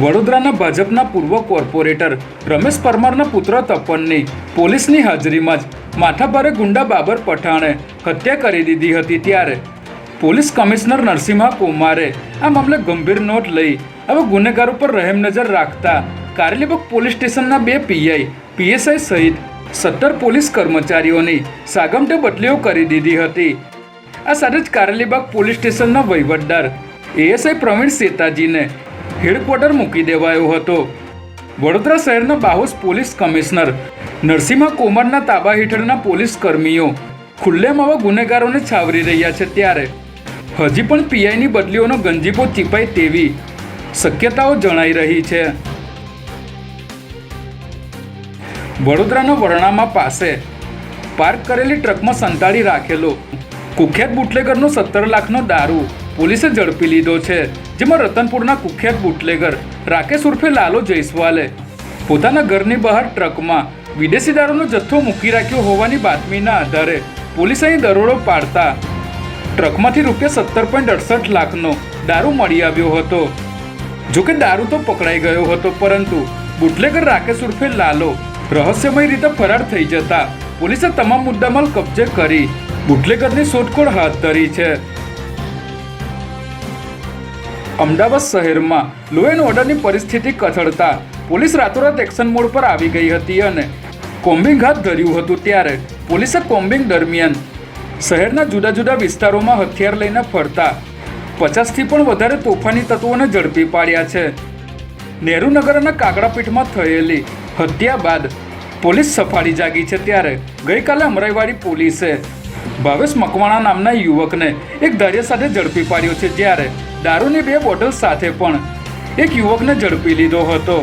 વડોદરાના ભાજપના પૂર્વ કોર્પોરેટર રમેશ પરમારના પુત્ર તપનની પોલીસની હાજરીમાં જ માથાભારે ગુંડા બાબર પઠાણે હત્યા કરી દીધી હતી ત્યારે પોલીસ કમિશનર નરસિંહા કુમારે આ મામલે ગંભીર નોટ લઈ હવે ગુનેગારો પર રહેમ નજર રાખતા કારેલીબાગ પોલીસ સ્ટેશનના બે પીઆઈ, પીએસઆઈ સહિત સત્તર પોલીસ કર્મચારીઓની સાગમટે બદલીઓ કરી દીધી હતી. આ સાથે જ કારેલીબાગ પોલીસ સ્ટેશનના વહીવટદાર એએસઆઈ પ્રવીણ સેતાજીને હેડક્વાર્ટર મૂકી દેવાયો હતો. વડોદરા શહેરના બાહોસ પોલીસ કમિશનર, નરસિંહા કોમરના તાબા હેઠળના પોલીસ કર્મીઓ ખુલ્લેમ ગુનેગારોને છાવરી રહ્યા છે ત્યારે. હજી પણ પીઆઈની બદલીઓનો ગંજીપો ચીપાય તેવી શક્યતાઓ જણાઈ રહી છે. વડોદરાના વરણામા પાસે પાર્ક કરેલી ટ્રકમાં સંતાડી રાખેલો કુખ્યાત બુટલેગરનો સત્તર લાખનો દારૂ પોલીસે ઝડપી લીધો છે, જેમાં રતનપુરના કુખ્યાત બુટલેગર રાકેશ ઉર્ફે લાલો જયસ્વાલે પોતાના ઘરની બહાર ટ્રકમાં વિદેશી દારૂનો જથ્થો મૂકી રાખ્યો હોવાની બાતમીના આધારે પોલીસે અહીં દરોડો પાડતા ટ્રકમાંથી રૂપિયા સત્તર પોઈન્ટ અડસઠ લાખનો દારૂ મળી આવ્યો હતો. જોકે દારૂ તો પકડાઈ ગયો હતો, પરંતુ બુટલેગર રાકેશ ઉર્ફે લાલો રહસ્યમય રીતે ફરાર થઈ જતા પોલીસે તમામ મુદ્દામાલ કબજે કરી બુટલેગરની શોધખોળ હાથ ધરી છે. અમદાવાદ શહેરમાં લો એન્ડ ઓર્ડરની પરિસ્થિતિ કથળતા પોલીસ રાતોરાત એક્શન મોડ પર આવી ગઈ હતી અને કોમ્બિંગ હાથ ધર્યું હતું ત્યારે પોલીસે કોમ્બિંગ દરમિયાન શહેરના જુદા જુદા વિસ્તારોમાં હથિયાર લઈને ફરતા પચાસથી પણ વધારે તોફાની તત્વોને ઝડપી પાડ્યા છે. નહેરુનગર અને કાગડાપીઠમાં થયેલી હત્યા બાદ પોલીસ સફાળી જાગી છે ત્યારે ગઈકાલે અમરાઈવાડી પોલીસે ભાવેશ મકવાણા નામના યુવકને એક ધાર્ય સાથે ઝડપી પાડ્યો છે જ્યારે દારૂની બે બોટલ સાથે પણ એક યુવકને ઝડપી લીધો હતો.